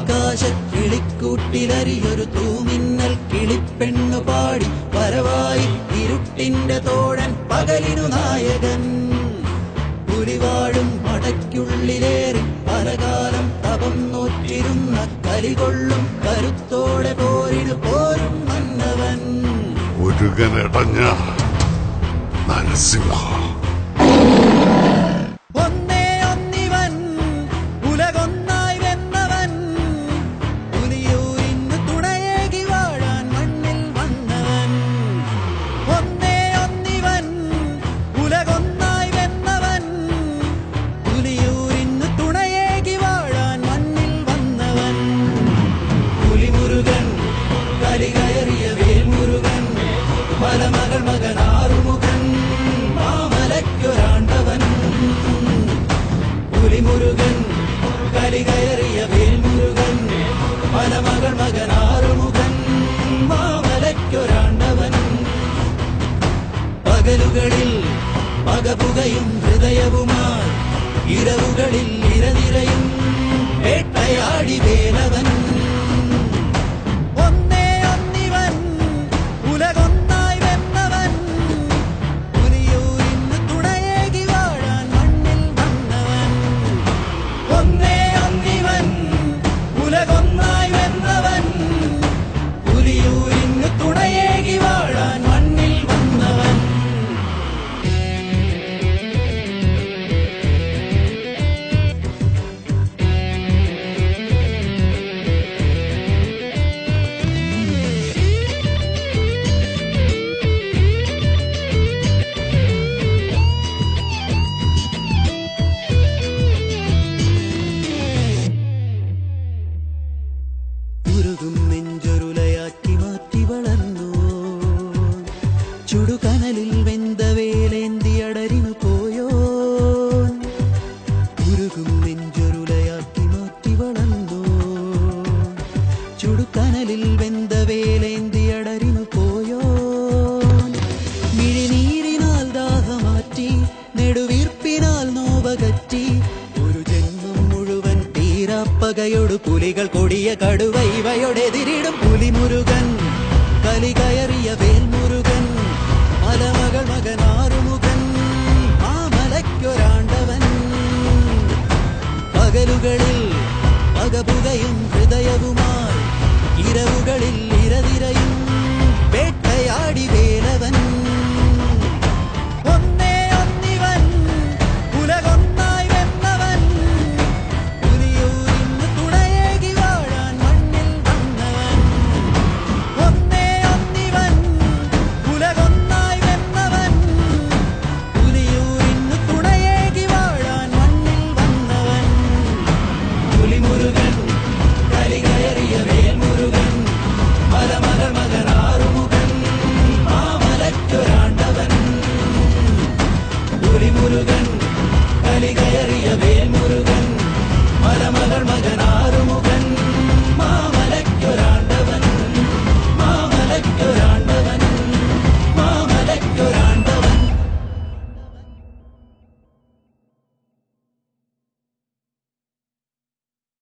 ആകാശ കിളിക്കൂട്ടിലരിയൊരു തൂമിന്നൽ കിളിപ്പെണ്ണു പാടി വരവായി ഇരുട്ടിന്റെ തോഴൻ പകലിനു നായകൻ. പുലിവാഴും മടക്കുള്ളിലേറി പലകാലം തപം നോറ്റിരുന്ന കലികൊള്ളും കരുത്തോടെ പോരിന് പോരും വന്നവൻ ഒരുകനടഞ്ഞ നരസിംഹ பகபுகையும் ஹிருதயவுமாய் இரவுகளில் இரதிரையும் வேட்டையாடி வேலவன். പകയൊടു പുലികൾ കൊടിയ കടുവ ഇവയോടെതിരിടും പുലിമുരുകൻ കലി കയറിയ വേൽമുരുകൻ മലമകൾ മകൻ ആറുമുഖൻ ആ പകലുകളിൽ പകപുകയും ഹൃദയവുമായി ഇരവുകളിൽ ഇരതിരയും. Alır mıydın